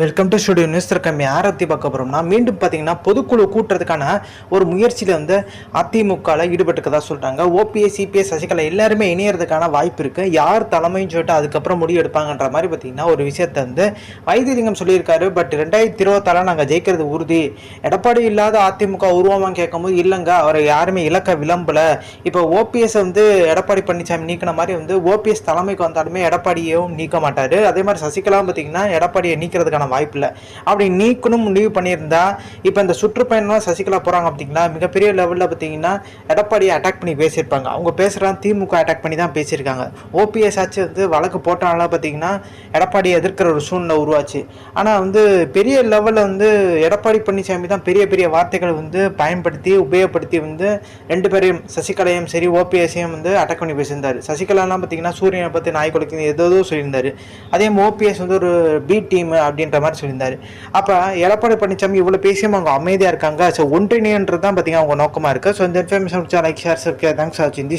Welcome to studio news இருக்கம் யாரை பார்க்க போகிறோம்னா மீண்டும் பார்த்தீங்கன்னா பொதுக்குழு கூட்டுறதுக்கான ஒரு முயற்சியில் வந்து அதிமுகவில் ஈடுபட்டுக்கதா சொல்கிறாங்க ஓபிஎஸ் சிபிஎஸ் சசிகலா எல்லாருமே இணையறதுக்கான வாய்ப்பு இருக்குது யார் தலைமைன்னு சொல்லிட்டு அதுக்கப்புறம் முடிவு எடுப்பாங்கன்ற மாதிரி பார்த்தீங்கன்னா ஒரு விஷயத்தை வந்து வைத்தியலிங்கம் சொல்லியிருக்காரு. பட் ரெண்டாயிரத்தி இருபத்தால நாங்கள் ஜெயிக்கிறது உறுதி. எடப்பாடி இல்லாத அதிமுக உருவமாக கேட்கும்போது இல்லைங்க அவரை யாருமே இலக்க விளம்பல. இப்போ ஓபிஎஸ் வந்து எடப்பாடி பழனிசாமி நீக்கின மாதிரி வந்து ஓபிஎஸ் தலைமைக்கு வந்தாலுமே எடப்பாடியும் நீக்க மாட்டார். அதே மாதிரி சசிகலாவும் பார்த்தீங்கன்னா எடப்பாடியை நீக்கிறதுக்கான வாய்ப்பு இல்லை அப்படி நீக்கணும் முடிவு பண்ணியிருந்தா இப்போ இந்த சுற்றுப்பயணம்லாம் சசிகலா போகிறாங்க பார்த்தீங்களா மிகப்பெரிய லெவலில் பார்த்தீங்கன்னா எடப்பாடியை அட்டாக் பண்ணி பேசியிருப்பாங்க. அவங்க பேசுகிறாங்க திமுக அட்டாக் பண்ணி தான் பேசியிருக்காங்க. ஓபிஎஸ் ஆச்சு வந்து வழக்கு போட்டனால பார்த்தீங்கன்னா எடப்பாடியை எதிர்க்கிற ஒரு சூழ்நிலை உருவாச்சு. ஆனால் வந்து பெரிய லெவலில் வந்து எடப்பாடி பழனிசாமி தான் பெரிய பெரிய வார்த்தைகளை வந்து பயன்படுத்தி உபயோகப்படுத்தி வந்து ரெண்டு பேரையும் சசிகலையும் சரி ஓபிஎஸ்ஸையும் வந்து அட்டாக் பண்ணி பேசியிருந்தார். சசிகலாலாம் பார்த்தீங்கன்னா சூரியனை பற்றி நாய் ஏதோ சொல்லியிருந்தார். அதே ஓபிஎஸ் வந்து ஒரு பி டீம் அப்படின்ற மாதிரி சொல்லியிருந்தாரு. அப்போ எடப்பாடி பழனிசாமி இவ்வளோ பேசியும் அவங்க அமைதியாக இருக்காங்க. ஸோ ஒன்றிணைன்றது தான் பார்த்தீங்கன்னா அவங்க நோக்கமாக இருக்குது ஸோ இந்த இன்ஃபர்மேஷன் லைக் ஷேர் தேங்க்ஸ் ஆச்சு இந்த